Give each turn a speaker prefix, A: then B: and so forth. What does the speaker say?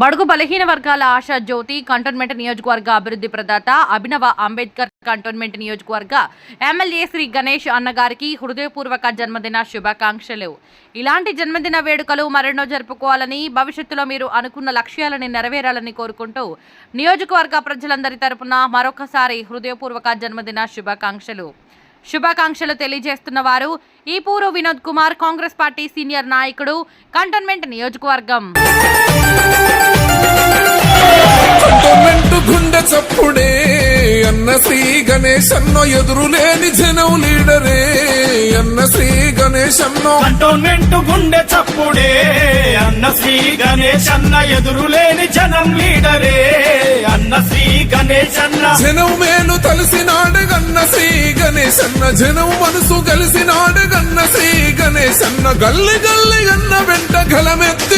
A: బడుగు బలహీన వర్గాల ఆశా జ్యోతి కంటోన్మెంట్ నియోజకవర్గ అభివృద్ధి ప్రదాత అభినవ అంబేద్కర్ కంటోన్మెంట్ నియోజకవర్గ ఎమ్మెల్యే శ్రీ గణేష్ అన్నగారికి హృదయపూర్వక జన్మదిన శుభాకాంక్షలు. ఇలాంటి జన్మదిన వేడుకలు మరెన్నో జరుపుకోవాలని భవిష్యత్తులో మీరు అనుకున్న లక్ష్యాలని నెరవేరాలని కోరుకుంటూ నియోజకవర్గ ప్రజలందరి తరపున మరొకసారి హృదయపూర్వక జన్మదిన శుభాకాంక్షలు. శుభాకాంక్షలు తెలియజేస్తున్న వారు ఈపూరు వినోద్ కుమార్ కాంగ్రెస్ పార్టీ సీనియర్ నాయకుడు కంటోన్మెంట్ నియోజకవర్గం.
B: కంటోన్మెంట్ గుండె చప్పుడే అన్న శ్రీ గణేష్ అన్న ఎదురులేని జనం లీడరే అన్న శ్రీ గణేష్ అన్న
C: కంటోన్మెంట్ గుండె చప్పుడే అన్న శ్రీ గణేష్ అన్న ఎదురులేని జనం లీడరే అన్న శ్రీ గణేష్ అన్న
B: జనం సన్న జనం మనసు కలిసినాడు గన్న శ్రీ గణేశన్న గల్లి గల్లి గన్న వెంట గలమెత్తి